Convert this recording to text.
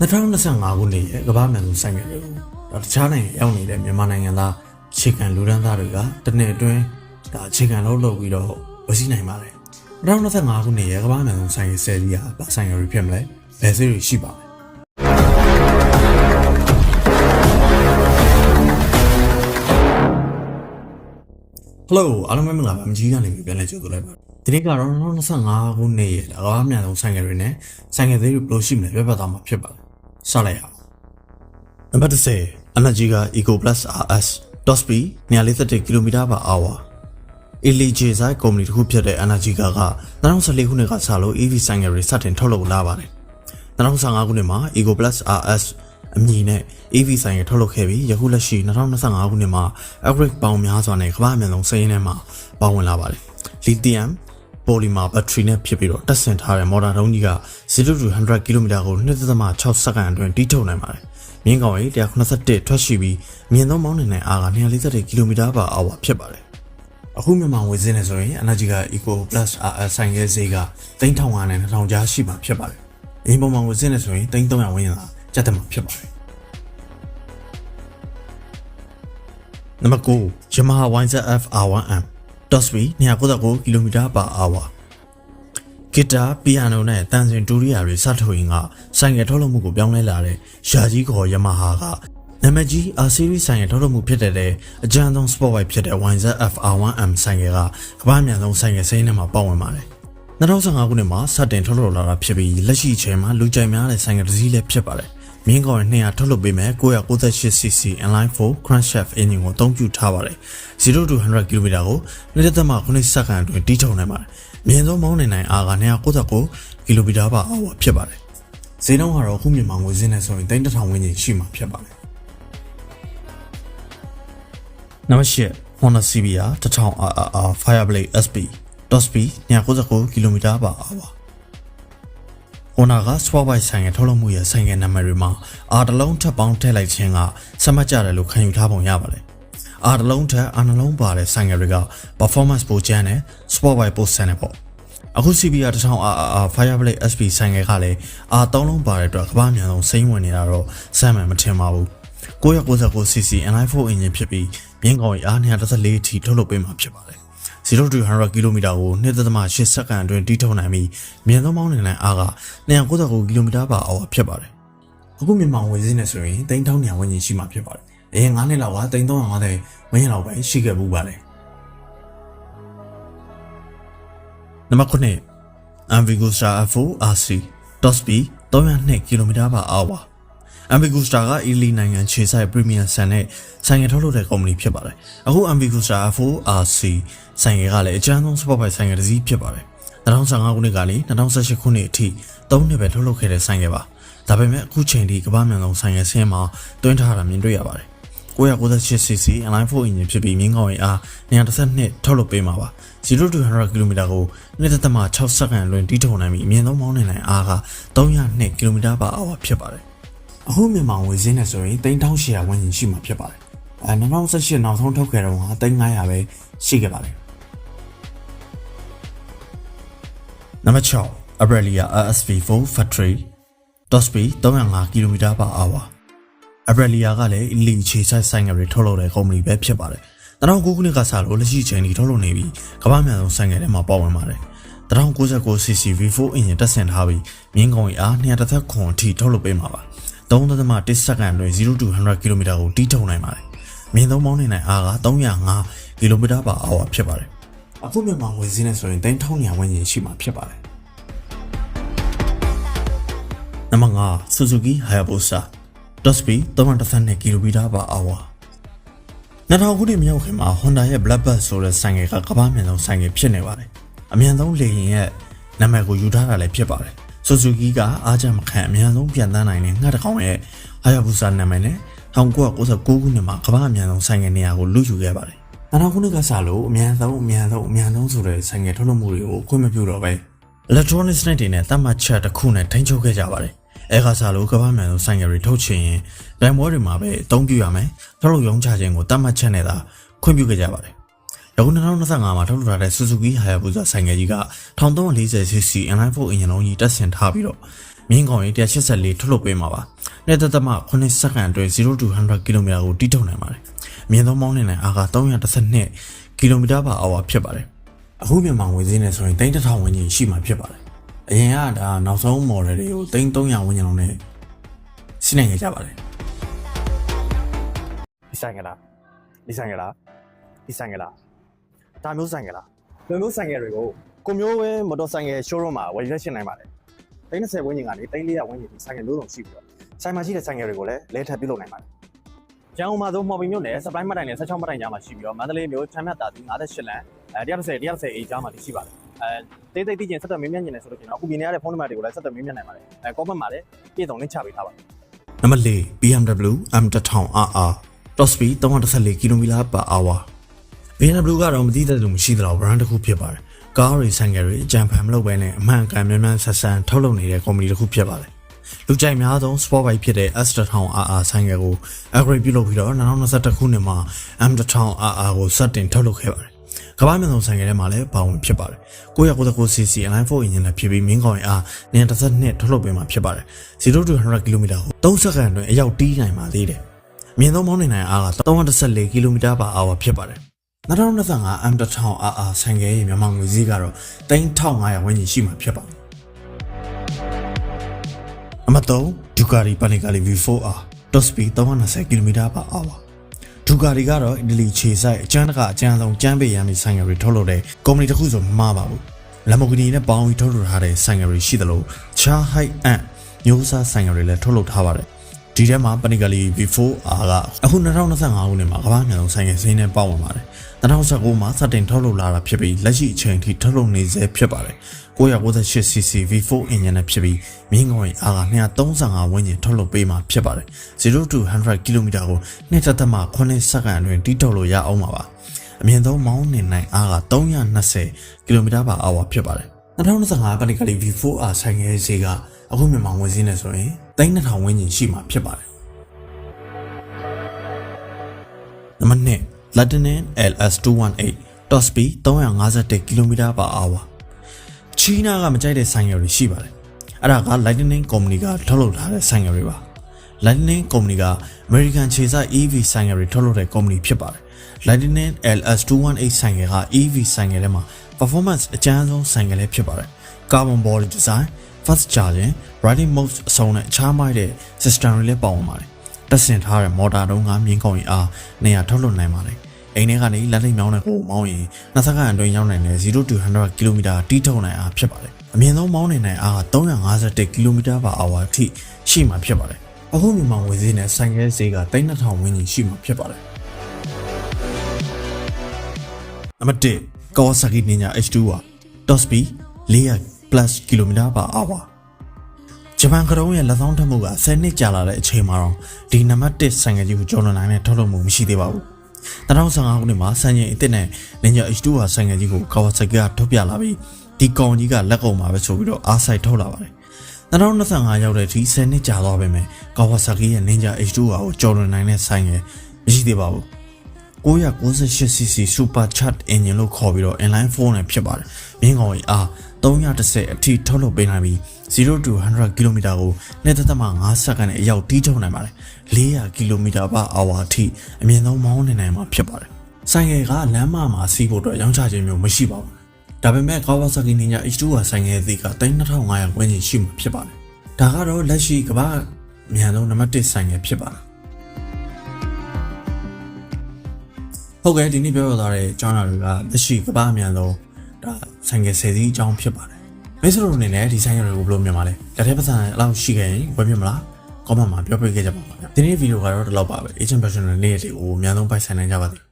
2025ခုနှစ်ရဲ့ကမ္ဘာ့မြန်ဆုံးဆိုင်ငယ်တွေကိုဒါတခြားနိုင်ငံရောက်နေတဲ့မြန်မာနိုင်ငံသားခြေခံလူဒန်းသားတွေကတစ်နှစ်အတွင်းဒါခြေခံလုံးလုပ်ပြီးတော့ဝစီနိုင်ပါတယ်2025ခုနှစ်ရဲ့ကမ္ဘာ့မြန်ဆုံးဆိုင်ငယ်10စီးဟာဗာဆိုင်ငယ်တွေဖြစ်မလဲဘယ်စီးတွေရှိပါလဲဟယ်လိုအားလုံးပဲမင်္ဂလာပါမကြီးကနေပြန်လဲကြိုဆိုလိုက်ပါဒီနေ့ကတော့2025ခုနှစ်ရဲ့ကမ္ဘာ့မြန်ဆုံးဆိုင်ငယ်တွေနဲ့ဆိုင်ငယ်သေးတွေဘယ်လိုရှိမလဲပြပြသားမှာဖြစ်ပါတယ် စလိုက်ရအောင်နံပါတ်30 energy က eco plus rs top speed 140 km/h ELJ ဆိုင်ကုမ္ပဏီတစ်ခုဖြစ်တဲ့ energy ကက2014ခုနှစ်ကစလို့ EV ဆိုင်ငယ်တွေစတင်ထုတ်လုပ်လာပါတယ်2015ခုနှစ်မှာ eco plus rs အမည်နဲ့ EV ဆိုင်ငယ်ထုတ်လုပ်ခဲ့ပြီးယခုလက်ရှိ2025ခုနှစ်မှာ upgrade ပေါင်းများစွာနဲ့ကမ္ဘာ့အမြန်ဆုံးစိမ်းရင်းထဲမှာပါဝင်လာပါတယ် lithium polymer battery နဲ့ဖြစ်ပြီးတော့တက်ဆင်ထားတဲ့ motor တုံးကြီးက0 to 100 km ကို2.6စက္ကန့်အတွင်းတီးထုတ်နိုင်ပါတယ်။မြင်းကောင်ကြီး181ထွက်ရှိပြီးမြင့်သုံးမောင်းနှင်တဲ့အားက240 km/h ဖြစ်ပါတယ်။အခုမြန်မာငွေစင်းနေဆိုရင် Energy က Eco Plus RS ဆိုင်ရဲ့ဈေးက3500နဲ့2000ကျားရှိမှာဖြစ်ပါတယ်။အင်းပုံမှန်ငွေစင်းနေဆိုရင်3300ဝန်းကျင်သာကျတ်တယ်မှာဖြစ်ပါတယ်။နံပါတ်9 Yamaha YZF R1M top speed 299 km/h ဂီတာပီယာနိုနဲ့တန်စင်ဒူရီယာတွေစထုတ်ရင်ကဆိုင်ငယ်ထုတ်လုပ်မှုကိုပြောင်းလဲလာတဲ့ယာကြီးခေါ်ယမဟာကနာမည်ကြီး R series ဆိုင်ငယ်ထုတ်လုပ်မှုဖြစ်တဲ့အကြမ်းဆုံး sport bike ဖြစ်တဲ့ YZF R1M ဆိုင်ငယ်ကကမ္ဘာ့အမြန်ဆုံးဆိုင်ငယ်စိမ်းထဲမှာပါဝင်ပါတယ်2015ခုနှစ်မှာစတင်ထုတ်လုပ်လာတာဖြစ်ပြီးလက်ရှိအချိန်မှာလူကြိုက်များတဲ့ဆိုင်ငယ်တစ်စီးလည်းဖြစ်ပါတယ် မြင်းကောင်ရဲ့200ထုတ်လုပ်ပေးမယ် 998cc inline 4 crankshaft engine ကိုအသုံးပြုထားပါတယ်0 to 100 km ကို2.9စက္ကန့်အတွင်းတီးထုတ်နိုင်ပါတယ်မြင်းဆုံးမောင်းနေနိုင်အားက299 km/h ဖြစ်ပါတယ်ဈေးနှုန်းကတော့အခုမြန်မာငွေစင်းနဲ့ဆိုရင်3000ဝန်းကျင်ရှိမှာဖြစ်ပါတယ်နံပါတ်8 Honda CBR 1000RR Fireblade SP top speed 299 km/h ဟိုနာက sport bike ဆိုင်ငယ်ထုတ်လုပ်မှုရဲ့ဆိုင်ငယ်နံပါတ်တွေမှာအာတလုံးထပ်ပေါင်းထည့်လိုက်ခြင်းကစမတ်ကြတယ်လို့ခံယူထားပုံရပါတယ်။အာတလုံးထက်အာနှလုံးပါတဲ့ဆိုင်ငယ်တွေက performance ပိုကျန်းတယ် sport bike ပိုဆန်တယ်ပေါ့။အခု CBR 1000 RR Fireblade SP ဆိုင်ငယ်ကလည်းအာ3လုံးပါတဲ့အတွက်ကမ္ဘာ့အမြန်ဆုံးစိမ့်ဝင်နေတာတော့စမ်းမှန်မထင်ပါဘူး။ 999cc N4 engine ဖြစ်ပြီးမြင်းကောင်ရဲ့အား214အထိထုတ်လုပ်ပေးမှာဖြစ်ပါတယ်။ 0 to 100 km ကို2.8စက္ကန့်အတွင်းတီးထုတ်နိုင်ပြီးမြန်သောမောင်းနေတဲ့အားက299 km/h ဖြစ်ပါတယ်။အခုမြန်မာငွေစင်းနဲ့ဆိုရင်3000ဝန်းကျင်ရှိမှာဖြစ်ပါတယ်။အရင်9နှစ်လောက်က3350ဝန်းကျင်လောက်ပဲရှိခဲ့ဘူးပါတယ်။နံပါတ်9 Amvigustra F4 RC top speed 302 km/h Ambigusta က Italy နိုင်ငံခြေဆိုင် Premium ဆန်နဲ့ဆိုင်ငယ်ထုတ်လုပ်တဲ့ကုမ္ပဏီဖြစ်ပါတယ်။အခု Ambigusta F4RC ဆိုင်ငယ်ကလည်းအကျန်းဆုံး sport bike ဆိုင်ငယ်တစ်စီးဖြစ်ပါတယ်။2015ခုနှစ်ကနေ2018ခုနှစ်အထိ3နှစ်ပဲထုတ်လုပ်ခဲ့တဲ့ဆိုင်ငယ်ပါ။ဒါပေမဲ့အခုချိန်ထိကမ္ဘာ့မြန်ဆုံးဆိုင်ငယ်ဆင်းမှာတွင်းထားတာမြင်တွေ့ရပါတယ်။ 998cc inline 4 engine ဖြစ်ပြီးမြင်းကောင်ရဲ့အား212ထုတ်လုပ်ပေးမှာပါ0 to 100 km ကို2.6စက္ကန့်လွင်တီးထုံနိုင်ပြီးအမြင့်ဆုံးမောင်းနေနိုင်အားက302 km/h ဖြစ်ပါတယ် အခုမြန်မာငွေစင်းနဲ့ဆိုရင်3800ဝန်းကျင်ရှိမှာဖြစ်ပါတယ်အဲ2018နောက်ဆုံးထုတ်ခဲ့တော့က3500ပဲရှိခဲ့ပါတယ်နံပါတ်6 Aprilia RSV4 Factory top speed 305 km/h Aprilia ကလည်း Italy ခြေဆိုင်ဆိုင်ငယ်တွေထုတ်လုပ်တဲ့ကုမ္ပဏီပဲဖြစ်ပါတယ်2009ခုနှစ်ကစလို့လက်ရှိချိန်ထိထုတ်လုပ်နေပြီးကမ္ဘာ့မြန်ဆုံးဆိုင်ငယ်ထဲမှာပါဝင်ပါတယ် 1099cc V4 engine တက်ဆင်ထားပြီးမြင်းကောင်ကြီးအား230ခွန်အထိထုတ်လုပ်ပေးမှာပါ 3.1စက္ကန့်အတွင်း0 to 100 km ကိုတီးထုတ်နိုင်ပါတယ်မြင်းသုံးမောင်းနေနိုင်အားက305 km/h ဖြစ်ပါတယ်အခုမြန်မာငွေစင်းနဲ့ဆိုရင်3000ဝန်းကျင်ရှိမှာဖြစ်ပါတယ်နံပါတ်5 Suzuki Hayabusa top speed 332 km/h 2000ခုနှစ်မြောက်ခင်မှာ Honda ရဲ့ Blackbird ဆိုတဲ့ဆိုင်ငယ်ကကမ္ဘာ့မြန်ဆုံးဆိုင်ငယ်ဖြစ်နေပါတယ်။အမြန်ဆုံးလေယာဉ်ရဲ့နာမည်ကိုယူထားတာလည်းဖြစ်ပါတယ်။ Suzuki ကအားကြမခံအမြန်ဆုံးပြန်တန်းနိုင်တဲ့ငှက်တစ်ကောင်ရဲ့ Hayabusa နာမည်နဲ့1996ခုနှစ်မှာကမ္ဘာ့အမြန်ဆုံးဆိုင်ငယ်နေရာကိုလူယူခဲ့ပါတယ်။2000ခုနှစ်ကစလို့အမြန်ဆုံးအမြန်ဆုံးအမြန်ဆုံးဆိုတဲ့ဆိုင်ငယ်ထုတ်လုပ်မှုတွေကိုခွင့်မပြုတော့ပဲ electronic snake တွေနဲ့တတ်မှတ်ချက်တစ်ခုနဲ့ထိန်းချုပ်ခဲ့ကြပါတယ်။အဲကစားလို့ကမ္ဘာ့မြန်ဆုံးဆိုင်ငယ်တွေထုတ်ချင်ရင်ဒိုင်မွဲတွေမှာပဲအသုံးပြုရမယ်။ထုတ်လုပ်ရုံးချခြင်းကိုတတ်မှတ်ချက်နဲ့သာခွင့်ပြုခဲ့ကြပါတယ်။ ယခု2025မှာထုတ်လုပ်ထားတဲ့ Suzuki Hayabusa ဆိုင်ငယ်ကြီးက 1340cc inline 4 engine လုံးကြီးတက်ဆင်ထားပြီးတော့မြင်းကောင်ရင်184ထုတ်လုပ်ပေးမှာပါနေ့သက်သက်မှ9စက္ကန့်အတွင်း0 to 100 km ကိုတီးထုတ်နိုင်ပါတယ်အမြင့်ဆုံးမောင်းနှင်နိုင်အားက312 km /h ဖြစ်ပါတယ်အခုမြန်မာငွေစည်းနဲ့ဆိုရင်3000ဝန်းကျင်ရှိမှာဖြစ်ပါတယ်အရင်ကဒါနောက်ဆုံး model တွေကို3300ဝန်းကျင်လောက်နဲ့စီးနိုင်ကြပါတယ်ဒီဆိုင်ကလားဒီဆိုင်ကလားဒီဆိုင်ကလား ဒါမျိုးဆိုင်ကလားဒီမျိုးဆိုင်ကတွေကိုကိုမျိုးဝဲမော်တော်ဆိုင်က showroom မှာဝယ်ရရှိနိုင်ပါတယ်30ဝန်းကျင်ကနေ300ဝန်းကျင်ဒီဆိုင်ကမျိုးစုံရှိပြီးတော့ဆိုင်မှာရှိတဲ့ဆိုင်ကတွေကိုလည်းလဲထပ်ပြုလုပ်နိုင်ပါတယ်ကျန်အောင်မှာဆိုမော်ဘီမြို့နယ်စပလိုင်းမတိုင်နဲ့16မတိုင်ကြားမှာရှိပြီးတော့မန္တလေးမြို့ချမ်းမြတ်တာတီ58လမ်းအဲ130 130 A ကြားမှာတည်ရှိပါတယ်အဲတိတ်တိတ်တိကျဆက်သွယ်မင်းမြတ်နေတယ်ဆိုလို့ရှိရင်အခုမြင်နေရတဲ့ဖုန်းနံပါတ်တွေကိုလည်းဆက်သွယ်မင်းမြတ်နိုင်ပါတယ်အဲ comment မှာလည်းပြည့်စုံလင်းချပေးထားပါတယ်နံပါတ်၄ BMW M1000RR top speed 314 km/h BMW ကတော့မသိတဲ့လူမရှိသလောက် brand တစ်ခုဖြစ်ပါတယ်ကားတွေဆိုင်ကယ်တွေအကြံဖန်မလုပ်ဘဲနဲ့အမှန်ကန်မြန်မြန်ဆက်ဆန်ထုတ်လုပ်နေတဲ့ company တစ်ခုဖြစ်ပါတယ်လူကြိုက်များဆုံး sport bike ဖြစ်တဲ့ S1000RR ဆိုင်ကယ်ကို upgrade ပြုလုပ်ပြီးတော့2021ခုနှစ်မှာ M1000RR ကိုစတင်ထုတ်လုပ်ခဲ့ပါတယ်ကမ္ဘာ့မြန်ဆုံးဆိုင်ကယ်ထဲမှာလည်းပါဝင်ဖြစ်ပါတယ် 999cc Align 4 engine နဲ့ဖြစ်ပြီးမင်းကောင်ရဲ့အား932ထုတ်လုပ်ပေးမှာဖြစ်ပါတယ်0 to 100 km ကို3စက္ကန့်အတွင်းအရောက်တီးနိုင်ပါသေးတယ်မြင့်ဆုံးမောင်းနိုင်အားက314 km/h ဖြစ်ပါတယ် 2025 M1000RR ဆိုင်ကယ်ရဲ့မြန်မာငွေဈေးကတော့3500ဝန်းကျင်ရှိမှာဖြစ်ပါတယ်အမတ်3 Ducati Panigale V4R top speed 320 km/h ဒူကာရီကတော့အီတလီခြေဆိုင်အကျန်းတကအကျန်းဆုံးကျန်းပေရမ်းပြီးဆိုင်ငယ်တွေထုတ်လုပ်တဲ့ကုမ္ပဏီတစ်ခုဆိုမှားပါဘူး Lamborghini နဲ့ပေါင်းပြီးထုတ်လုပ်ထားတဲ့ဆိုင်ငယ်တွေရှိသလိုချား high end မျိုးစားဆိုင်ငယ်တွေလည်းထုတ်လုပ်ထားပါတယ် ဒီထဲမှာ Panigale V4R ကအခု2025ခုနှစ်မှာကမ္ဘာ့မြန်ဆုံးဆိုင်ငယ်စင်းနဲ့ပေါဝင်ပါတယ်2019မှာစတင်ထုတ်လုပ်လာတာဖြစ်ပြီးလက်ရှိအချိန်ထိထုတ်လုပ်နေဆဲဖြစ်ပါတယ် 998cc V4 engine နဲ့ဖြစ်ပြီးမြင်းကောင်ရဲ့အားက235ဝန်းကျင်ထုတ်လုပ်ပေးမှာဖြစ်ပါတယ်0 to 100 km ကိုနှစ်သက်သက်မှ9စက္ကန့်အတွင်းတီးထုတ်လို့ရအောင်ပါပါအမြင့်ဆုံးမောင်းနှင်နိုင်အားက320 km/h ဖြစ်ပါတယ်2025ပဏိကလီ V4R ဆိုင်ငယ်ဈေးကအခုမြန်မာငွေဈေးနဲ့ဆိုရင် 3000ဝန်းကျင်ရှိမှာဖြစ်ပါတယ်နံပါတ်1 Latinum LS218 top speed 351 km/h ချီနာကမကြိုက်တဲ့ဆိုင်ငယ်တွေရှိပါတယ်အဲ့ဒါက Lightning Company ကထုတ်လုပ်ထားတဲ့ဆိုင်ငယ်တွေပါ Lightning Company က American ခြေစိုက် EV ဆိုင်ငယ်တွေထုတ်လုပ်တဲ့ company ဖြစ်ပါတယ် Lightning LS218 ဆိုင်ငယ်က EV ဆိုင်ငယ်ထဲမှာ performance အကျန်းဆုံးဆိုင်ငယ်လေးဖြစ်ပါတယ် Carbon body design fast charging riding mode အစုံနဲ့အခြားမိုက်တဲ့ system တွေလည်းပါဝင်ပါတယ်တက်ဆင်ထားတဲ့မော်တာတုံးကမြင်းကောင်းရင်အားနေရာထုတ်လွှတ်နိုင်ပါတယ်အိမ်ထဲကနေလက်လိမ်မြောင်းတဲ့ကိုမောင်းရင်နှစ်စက္ကန့်အတွင်းရောက်နိုင်တဲ့0 to 100 km တီးထုတ်နိုင်အားဖြစ်ပါတယ်အမြင့်ဆုံးမောင်းနိုင်နိုင်အားက351 km/h အထိရှိမှာဖြစ်ပါတယ်အခုမြန်မာငွေဈေးနဲ့ဆိုင်ကဲဈေးက3200ဝန်းကျင်ရှိမှာဖြစ်ပါတယ်နံပါတ်1 Kawasaki Ninja H2 က top speed 400 plus km/h ဂျပန်ကရုံးရဲ့လက်ဆောင်ထမှုက10နှစ်ကြာလာတဲ့အချိန်မှာတော့ဒီနံပါတ်1ဆိုင်ကကြီးကိုကျော်လွန်နိုင်တဲ့ထုတ်လုပ်မှုမရှိသေးပါဘူး2015ခုနှစ်မှာစံချိန်အစ်စ်နဲ့ Ninja H2 ဟာဆိုင်ကကြီးကို Kawasaki ကထုတ်ပြလာပြီးဒီကောင်ကြီးကလက်ကုံမှာပဲဆိုပြီးတော့အားဆိုင်ထုတ်လာပါတယ်2025ရောက်တဲ့အထိ10နှစ်ကြာသွားပြီမယ် Kawasaki ရဲ့ Ninja H2 ဟာကိုကျော်လွန်နိုင်တဲ့ဆိုင်ငယ်မရှိသေးပါဘူး 998cc supercharged engine လို့ခေါ်ပြီးတော့ inline 4နဲ့ဖြစ်ပါတယ်။မြင်းကောင်ကြီးအား310အထိထုတ်လုပ်ပေးနိုင်ပြီး0 to 100 km ကိုနှစ်သက်သက်မှ5စက္ကန့်နဲ့အရောက်တီးထုတ်နိုင်ပါတယ်။400 km /h အထိအမြင့်ဆုံးမောင်းနေနိုင်မှာဖြစ်ပါတယ်။ဆိုင်ငယ်ကလမ်းမမှာစီးဖို့အတွက်ရောင်းချခြင်းမျိုးမရှိပါဘူး။ဒါပေမဲ့ Kawasaki Ninja H2 ကဆိုင်ငယ်အသီးက3500ဝန်းကျင်ရှိမှာဖြစ်ပါတယ်။ဒါကတော့လက်ရှိကမ္ဘာ့မြန်ဆုံးနံပါတ်1ဆိုင်ငယ်ဖြစ်ပါတယ်။ ဟုတ်ကဲ့ဒီနေ့ပြောပြသွားတဲ့အကြောင်းအရာတွေကလက်ရှိကမ္ဘာအမြန်ဆုံးဒါဆိုင်ကယ်ဆယ်စီးအကြောင်းဖြစ်ပါတယ်။မိတ်ဆွေတို့အနေနဲ့ဒီဆိုင်ကယ်တွေကိုဘယ်လိုမြင်ပါလဲ။လက်ထဲပတ်စံအလောက်ရှိခဲ့ရင်ဝယ်ပြမလား။ comment မှာပြောပြခဲ့ကြပါဦးခင်ဗျာ။ဒီနေ့ဗီဒီယိုကတော့ဒီလောက်ပါပဲ။ Agent Passion နဲ့နေ့ရက်တွေကိုအများဆုံးပိုက်ဆိုင်နိုင်ကြပါသည်။